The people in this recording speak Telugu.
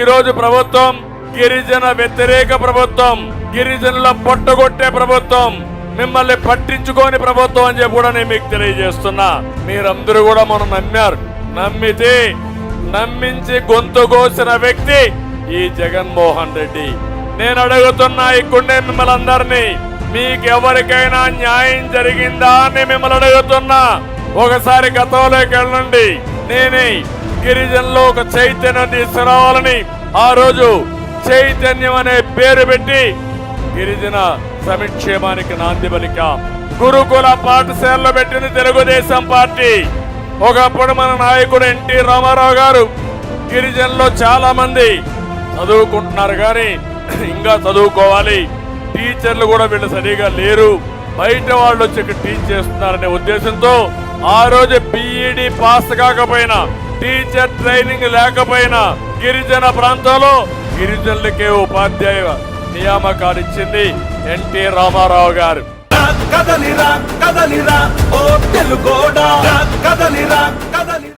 ఈరోజు ప్రభుత్వం గిరిజన వ్యతిరేక ప్రభుత్వం గిరిజనుల పొట్టగొట్టే ప్రభుత్వం మిమ్మల్ని పట్టించుకోని ప్రభుత్వం అని చెప్పి కూడా నేను మీకు తెలియజేస్తున్నా. మీరందరూ కూడా మనం నమ్మారు. నమ్మితే నమ్మించి గొంతు కోసిన వ్యక్తి ఈ జగన్మోహన్ రెడ్డి. నేను అడుగుతున్నా ఇక్కడే మిమ్మల్ని అందరినీ మీకెవరికైనా న్యాయం జరిగిందా అని మిమ్మల్ని అడుగుతున్నా. ఒకసారి గతంలోకి వెళ్ళండి. నేనే గిరిజనులో ఒక చైతన్యం తీసుకురావాలని ఆ రోజు చైతన్యం అనే పేరు పెట్టి గిరిజన సంక్షేమానికి నాంది పలికాం. గురుకుల పాఠశాలలో పెట్టిన తెలుగుదేశం పార్టీ. ఒకప్పుడు మన నాయకుడు ఎన్టీ రామారావు గారు గిరిజనులో చాలా మంది చదువుకుంటున్నారు కానీ ఇంకా చదువుకోవాలి. టీచర్లు కూడా వీళ్ళు సరిగా లేరు. బయట వాళ్ళు వచ్చి టీచ్ చేస్తున్నారనే ఉద్దేశంతో ఆ రోజు బీఈడి పాస్ కాకపోయినా టీచర్ ట్రైనింగ్ లేకపోయినా గిరిజన ప్రాంతంలో గిరిజనులకే ఉపాధ్యాయ నియామకాలు ఇచ్చింది ఎన్టీ రామారావు గారు. కదలిరా కదలిరా ఓ తెలుగోడా. కదలిరా